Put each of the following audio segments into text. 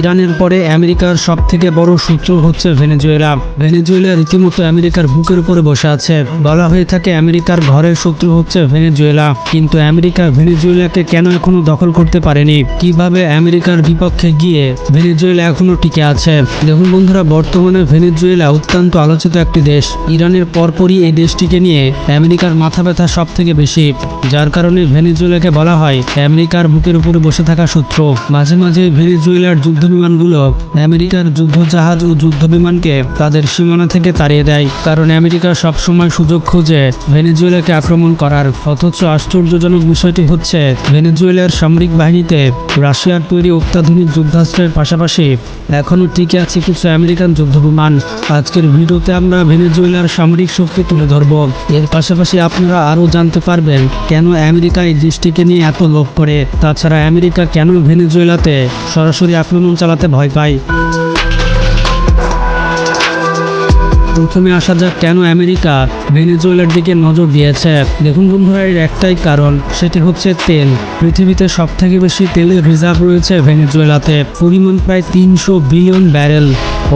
ইরানের পরে আমেরিকার সব থেকে বড় শত্রু হচ্ছে ভেনেজুয়েলা। ভেনেজুয়েলা রীতিমতো আমেরিকার বুকের উপরে বসে আছে। বলা হয়ে থাকে আমেরিকার ঘরের শত্রু হচ্ছে ভেনেজুয়েলা। কিন্তু আমেরিকা ভেনেজুয়েলাকে কেন এখনও দখল করতে পারেনি? কীভাবে আমেরিকার বিপক্ষে গিয়ে ভেনেজুয়েলা এখনও টিকে আছে? দেখুন বন্ধুরা, বর্তমানে ভেনেজুয়েলা অত্যন্ত আলোচিত একটি দেশ। ইরানের পরপরই এই দেশটিকে নিয়ে আমেরিকার মাথা ব্যথা সব থেকে বেশি। যার কারণে ভেনেজুয়েলাকে বলা হয় আমেরিকার বুকের উপরে বসে থাকা শত্রু। মাঝে মাঝে ভেনেজুয়েলার যুদ্ধ বিমানগুলো আমেরিকার যুদ্ধ জাহাজ ও যুদ্ধ বিমানকে তাদের সীমানা থেকে তাড়িয়ে দেয়। কারণ আমেরিকা সবসময় সুযোগ খুঁজে ভেনেজুয়েলাকে আক্রমণ করার। অথচ আশ্চর্যজনক বিষয়টি হচ্ছে, ভেনেজুয়েলার সামরিক বাহিনীতে রাশিয়ার তৈরি অত্যাধুনিক যুদ্ধাস্ত্রের পাশাপাশি এখনও টিকে আছে কিছু আমেরিকান যুদ্ধ বিমান আজকের ভিডিওতে আমরা ভেনেজুয়েলার সামরিক শক্তি তুলে ধরব। এর পাশাপাশি আপনারা আরও জানতে পারবেন, কেন আমেরিকা এই দেশটিকে নিয়ে এত লোভ করে? তাছাড়া আমেরিকা কেন ভেনেজুয়েলাতে সরাসরি আক্রমণ চালাতে ভয় পাই। প্রথমে আসা যাক কেন আমেরিকা ভেনেজুয়েলার দিকে নজর দিয়েছে। দেখুন বন্ধুরা, এর একটাই কারণ, সেটি হচ্ছে তেল। পৃথিবীতে সব থেকে বেশি তেলের রিজার্ভ রয়েছে ভেনেজুয়েলাতে। পরিমাণ প্রায় তিনশো বিলিয়ন ব্যারেল।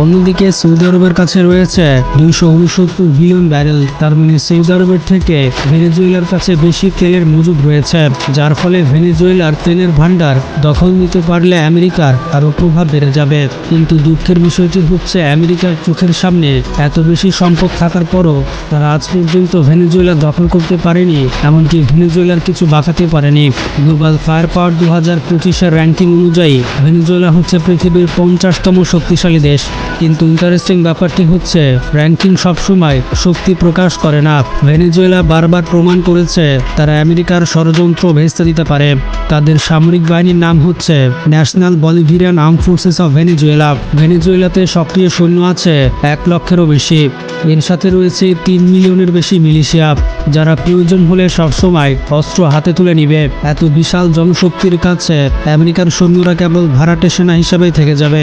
অন্যদিকে সৌদি আরবের কাছে রয়েছে দুইশো উনসত্তর বিলিয়ন ব্যারেল। তার মানে সৌদি আরবের থেকে ভেনেজুয়েলার কাছে বেশি তেলের মজুদ রয়েছে, যার ফলে ভেনেজুয়েলার তেলের ভান্ডার দখল নিতে পারলে আমেরিকার আরও প্রভাব বেড়ে যাবে। কিন্তু দুঃখের বিষয়টি হচ্ছে, আমেরিকার চোখের সামনে এত বেশি সম্পদ থাকার পরও তারা আজ পর্যন্ত ভেনেজুয়েলা দখল করতে পারেনি, এমনকি ভেনেজুয়েলার কিছু বাঁচাতে পারেনি। গ্লোবাল ফায়ার পাওয়ার দু হাজার পঁচিশের র্যাঙ্কিং অনুযায়ী, ভেনেজুয়েলা হচ্ছে পৃথিবীর পঞ্চাশতম শক্তিশালী দেশ। কিন্তু ইন্টারেস্টিং ব্যাপারটি হচ্ছে র্যাঙ্কিং সবসময় শক্তি প্রকাশ করে না। ভেনেজুয়েলা বারবার প্রমাণ করেছে, তারা আমেরিকার ষড়যন্ত্র ভেস্তে দিতে পারে। তাদের সামরিক বাহিনীর নাম হচ্ছে national Bolivarian armed forces of Venezuela ভেনেজুয়েলাতে সক্রিয় সৈন্য আছে এক লক্ষেরও বেশি। এর সাথে রয়েছে তিন মিলিয়নের বেশি মিলিশিয়া, যারা প্রয়োজন হলে সবসময় অস্ত্র হাতে তুলে নিবে। এত বিশাল জনশক্তির কাছে আমেরিকার সৈন্যরা কেবল ভাড়াটে সেনা হিসাবেই থেকে যাবে।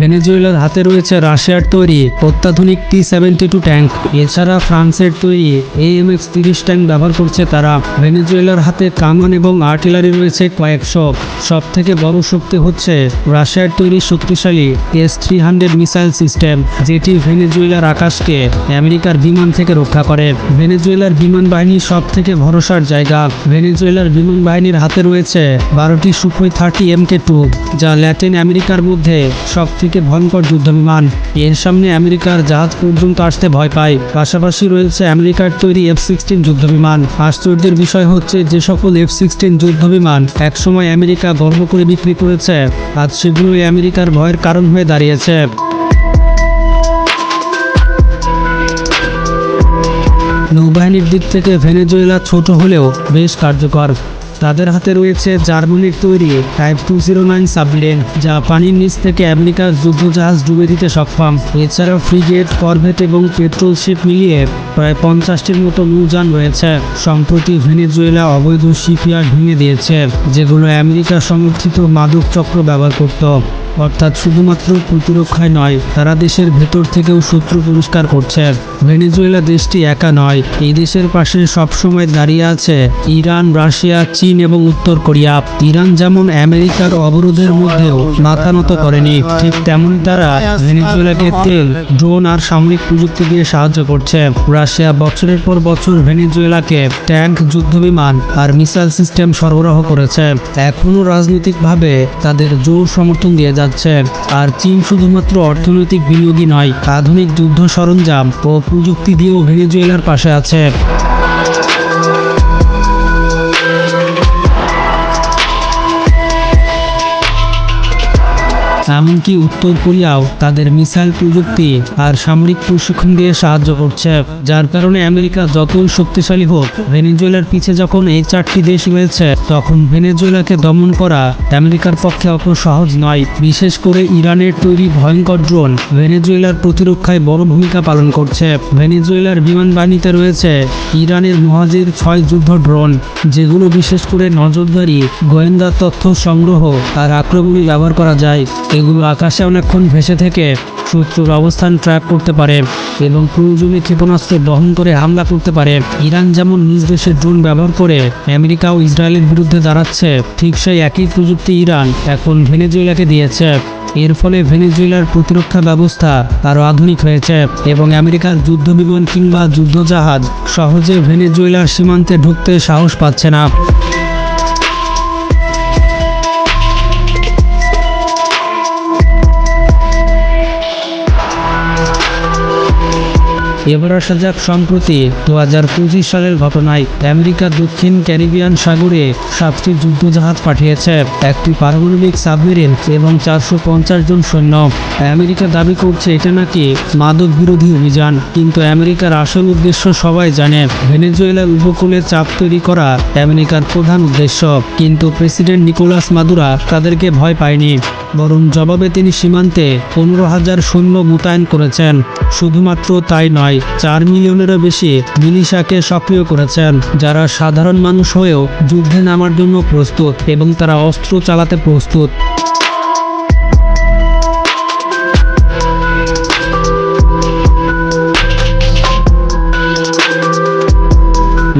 ভেনেজুয়েলার হাতে রয়েছে রাশিয়ার তৈরি অত্যাধুনিক টি সেভেন্টি টু ট্যাঙ্ক। এছাড়া ফ্রান্সের তৈরি এএমএক্স তিরিশ ট্যাঙ্ক ব্যবহার করছে তারা। ভেনেজুয়েলার হাতে কামান এবং আর্টিলারি রয়েছে কয়েকশো। সব থেকে বড় শক্তি হচ্ছে রাশিয়ার তৈরি শক্তিশালী S three hundred missile system, যেটি ভেনেজুয়েলার আকাশকে আমেরিকার বিমান থেকে রক্ষা করে। ভেনেজুয়েলার বিমান বাহিনী সব থেকে ভরসার জায়গা। ভেনেজুয়েলার বিমান বাহিনীর হাতে রয়েছে বারোটি Sukhoi thirty M K two, যা ল্যাটিন আমেরিকার মধ্যে সব থেকে ভয়ঙ্কর যুদ্ধ বিমান এর সামনে আমেরিকার জাহাজ পর্যন্ত আসতে ভয় পায়। পাশাপাশি রয়েছে আমেরিকার তৈরি এফ সিক্সটিন যুদ্ধ বিমান আশ্চর্যের বিষয় হচ্ছে যে সকল এফ সিক্সটিন যুদ্ধ বিমান একসময় আমেরিকা গর্ব করে বিক্রি করেছে। আজ সেগুলোই আমেরিকার ভয়ের কারণ হয়ে দাঁড়িয়েছে। নৌবাহিনীর দিক থেকে ভেনেজুয়েলা ছোট হলেও বেশ কার্যকর। তাদের হাতে রয়েছে জার্মানির তৈরি type two zero nine submarine, যা পানির নিচ থেকে আমেরিকার যুদ্ধজাহাজ ডুবে দিতে সক্ষম। এছাড়াও ফ্রিগেট, করভেট এবং পেট্রোল শিপ মিলিয়ে প্রায় পঞ্চাশটির মতো নৌযান রয়েছে। সম্প্রতি ভেনেজুয়েলা অবৈধ শিপইয়ার্ড ভেঙে দিয়েছে, যেগুলো আমেরিকা সমর্থিত মাদক চক্র ব্যবহার করত। অর্থাৎ শুধুমাত্র প্রতিরক্ষায় নয় তারা দেশের ভেতর থেকেও শত্রু পরিষ্কার করছে। ভেনেজুয়েলা দেশটি একা নয়, এই দেশের পাশে সবসময় দাঁড়িয়ে আছে ইরান, রাশিয়া, চীন এবং উত্তর কোরিয়া। ইরান যেমন আমেরিকার অবরোধের মধ্যেও মাথা নত করেনি, ঠিক তেমনই তারা ভেনেজুয়েলাকে তেল, ড্রোন আর সামরিক প্রযুক্তি দিয়ে সাহায্য করছে। রাশিয়া বছরের পর বছর ভেনেজুয়েলাকে ট্যাঙ্ক, যুদ্ধবিমান আর মিসাইল সিস্টেম সরবরাহ করেছে। এখনও রাজনৈতিকভাবে তাদের জোর সমর্থন দিয়ে যাচ্ছে। আর চীন শুধুমাত্র অর্থনৈতিক বিনিয়োগই নয়, আধুনিক যুদ্ধ সরঞ্জাম ও প্রযুক্তি দিয়েও ভেনেজুয়েলার পাশে আছে। এমনকি উত্তর কোরিয়াও তাদের মিসাইল প্রযুক্তি আর সামরিক প্রশিক্ষণ দিয়ে সাহায্য করছে, যার কারণে আমেরিকা যতই শক্তিশালী হোক, ভেনেজুয়েলার পিছে যখন এই চারটি দেশ রয়েছে, তখন ভেনেজুয়েলাকে দমন করা আমেরিকার পক্ষে অত সহজ নয়। বিশেষ করে ইরানের তৈরি ভয়ঙ্কর ড্রোন ভেনেজুয়েলার প্রতিরক্ষায় বড় ভূমিকা পালন করছে। ভেনেজুয়েলার বিমান বাহিনীতে রয়েছে ইরানের মহাজির ছয় যুদ্ধ ড্রোন, যেগুলো বিশেষ করে নজরদারি, গোয়েন্দা তথ্য সংগ্রহ আর আক্রমণে ব্যবহার করা যায়। এগুলো আকাশে অনেকক্ষণ ভেসে থেকে শত্রুর অবস্থান ট্র্যাক করতে পারে এবং প্রয়োজনীয় ক্ষেপণাস্ত্র বহন করে হামলা করতে পারে। ইরান যেমন নিজ দেশের ড্রোন ব্যবহার করে আমেরিকা ও ইসরায়েলের বিরুদ্ধে দাঁড়াচ্ছে, ঠিক সেই একই প্রযুক্তি ইরান এখন ভেনেজুয়েলাকে দিয়েছে। এর ফলে ভেনেজুয়েলার প্রতিরক্ষা ব্যবস্থা আরও আধুনিক হয়েছে এবং আমেরিকার যুদ্ধ বিমান কিংবা যুদ্ধজাহাজ সহজে ভেনেজুয়েলার সীমান্তে ঢুকতে সাহস পাচ্ছে না। এবার আসা যাক সম্প্রতি দু হাজার পঁচিশ সালের ঘটনায় আমেরিকা দক্ষিণ ক্যারিবিয়ান সাগরে সাতটি যুদ্ধজাহাজ পাঠিয়েছে, একটি পারমাণবিক সাবমেরিন এবং চারশো পঞ্চাশ জন সৈন্য। আমেরিকা দাবি করছে এটা নাকি মাদক বিরোধী অভিযান, কিন্তু আমেরিকার আসল উদ্দেশ্য সবাই জানে, ভেনেজুয়েলার উপকূলে চাপ তৈরি করা আমেরিকার প্রধান উদ্দেশ্য, কিন্তু প্রেসিডেন্ট নিকোলাস মাদুরা তাদেরকে ভয় পায়নি, বরং জবাবে তিনি সীমান্তে পনেরো হাজার সৈন্য মোতায়েন করেছেন। শুধুমাত্র তাই নয়, চার মিলিয়নেরও বেশি মিলিশাকে সক্রিয় করেছেন, যারা সাধারণ মানুষ হয়েও যুদ্ধে নামার জন্য প্রস্তুত এবং তারা অস্ত্র চালাতে প্রস্তুত।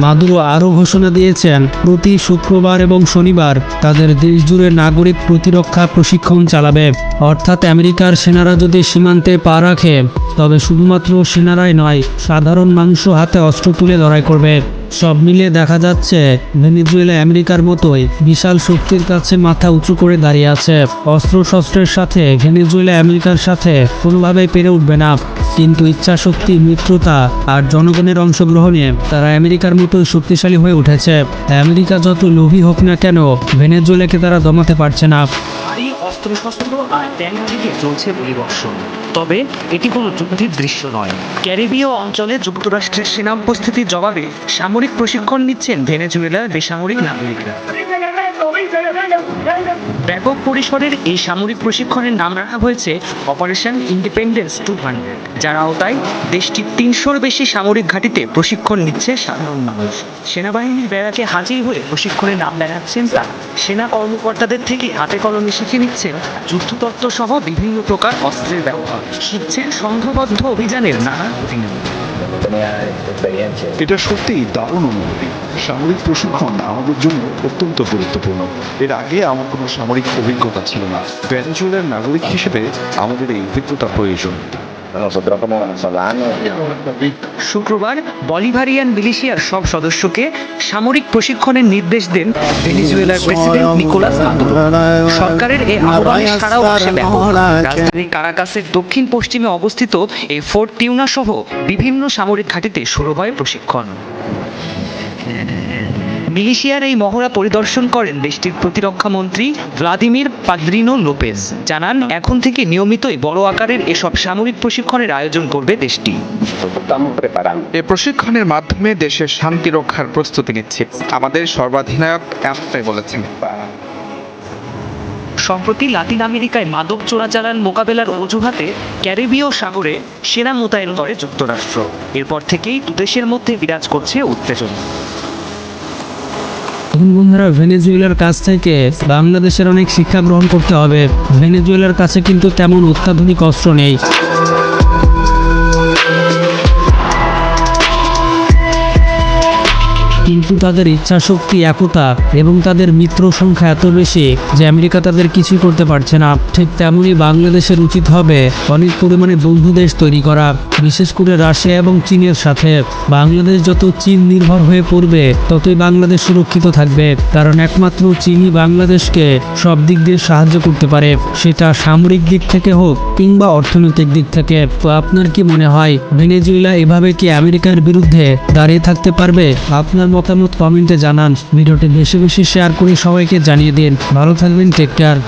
মাদুরো আরও ঘোষণা দিয়েছেন, প্রতি শুক্রবার এবং শনিবার তাদের দেশ জুড়ে নাগরিক প্রতিরক্ষা প্রশিক্ষণ চালাবে। অর্থাৎ আমেরিকার সেনারা যদি সীমান্তে পা রাখে, তবে শুধুমাত্র সেনারাই নয়, সাধারণ মানুষও হাতে অস্ত্র তুলে লড়াই করবে। সব মিলিয়ে দেখা যাচ্ছে, ভেনিজুয়েলা আমেরিকার মতোই বিশাল শক্তির কাছে মাথা উঁচু করে দাঁড়িয়ে আছে। অস্ত্র শস্ত্রের সাথে ভেনিজুয়েলা আমেরিকার সাথে কোনোভাবেই পেরে উঠবে না। কিন্তু ইচ্ছাশক্তি, মিত্রতা আর জনগণের অংশগ্রহণে তারা আমেরিকার মতোই শক্তিশালী হয়ে উঠেছে। আমেরিকা যত লোভী হোক না কেন, ভেনেজুয়েলাকে তারা দমাতে পারছে না। ভারী অস্ত্রশস্ত্র আর ট্যাঙ্ক থেকে চলছে গুলিবর্ষণ তবে এটি কোনো যুদ্ধের দৃশ্য নয়। ক্যারিবীয় অঞ্চলে যুক্তরাষ্ট্রের সেনা উপস্থিতির জবাবে সামরিক প্রশিক্ষণ নিচ্ছেন ভেনেজুয়েলার বেসামরিক নাগরিকরা। ব্যাপক পরিসরের এই সামরিক প্রশিক্ষণের নাম রাখা হয়েছে অপারেশন ইন্ডিপেন্ডেন্স টু হান্ড্রেড যার আওতায় দেশটির তিনশোর বেশি সামরিক ঘাঁটিতে প্রশিক্ষণ নিচ্ছে সাধারণ মানুষ। সেনাবাহিনীর ব্যারাকে হাজির হয়ে প্রশিক্ষণের নাম দেখাচ্ছেন তারা। সেনা কর্মকর্তাদের থেকে হাতে কলমে শিখে নিচ্ছেন যুদ্ধতত্ত্ব সহ বিভিন্ন প্রকার অস্ত্রের ব্যবহার। শিখছেন সংঘবদ্ধ অভিযানের নানা অভিনয় এটা সত্যিই দারুণ অনুভূতি। সামরিক প্রশিক্ষণ আমাদের জন্য অত্যন্ত গুরুত্বপূর্ণ। এর আগে আমার কোনো সামরিক অভিজ্ঞতা ছিল না। ভেনেজুয়েলার নাগরিক হিসেবে আমাদের এই অভিজ্ঞতা প্রয়োজন। শুক্রবার বলিভারিয়ান মিলিশিয়ার সব সদস্যকে সামরিক প্রশিক্ষণের নির্দেশ দেন ভেনিজুয়েলার প্রেসিডেন্ট নিকোলাস সরকারের এই আসে রাজধানী কারাকাসের দক্ষিণ পশ্চিমে অবস্থিত এই ফোর্ট টিউনা সহ বিভিন্ন সামরিক ঘাঁটিতে শুরু হয় প্রশিক্ষণ। মিলিশিয়ার এই মহড়া পরিদর্শন করেন দেশটির প্রতিরক্ষা মন্ত্রী ভ্লাদিমির পাদ্রিনো লোপেজ। জানান এখন থেকে নিয়মিতই বড় আকারের এসব সামরিক প্রশিক্ষণের আয়োজন করবে দেশটি. এ প্রশিক্ষণের মাধ্যমে দেশের শান্তি রক্ষার প্রস্তুতি নিচ্ছে। আমাদের সর্বাধিনায়ক এমনটাই বলেছেন। সম্প্রতি লাতিন আমেরিকায় মাদক চোরাচালান মোকাবেলার অজুহাতে ক্যারিবীয় সাগরে সেনা মোতায়েন করে যুক্তরাষ্ট্র। এরপর থেকেই দুদেশের মধ্যে বিরাজ করছে উত্তেজনা। এখন বন্ধুরা ভেনেজুয়েলার কাছ থেকে বাংলাদেশের অনেক শিক্ষা গ্রহণ করতে হবে। ভেনেজুয়েলার কাছে কিন্তু তেমন অত্যাধুনিক অস্ত্র নেই। কিন্তু তাদের ইচ্ছাশক্তি, একতা এবং তাদের মিত্র সংখ্যা এত বেশি যে আমেরিকা তাদের কিছুই করতে পারছে না। ঠিক তেমনই বাংলাদেশের উচিত হবে অনেক পরিমাণে বন্ধু দেশ তৈরি করা, বিশেষ করে রাশিয়া এবং চীনের সাথে। বাংলাদেশ যত চীন নির্ভর হয়ে পড়বে, ততই বাংলাদেশ সুরক্ষিত থাকবে, কারণ একমাত্র চীনই বাংলাদেশকে সব দিক দিয়ে সাহায্য করতে পারে, সেটা সামরিক দিক থেকে হোক কিংবা অর্থনৈতিক দিক থেকে। তো আপনার কি মনে হয়, ভেনেজুয়েলা এভাবে কি আমেরিকার বিরুদ্ধে দাঁড়িয়ে থাকতে পারবে? আপনার মতামত কমেন্টে জানান। ভিডিওটি বেশি বেশি শেয়ার করে সবাইকে জানিয়ে দিন। ভালো থাকবেন, টেক কেয়ার।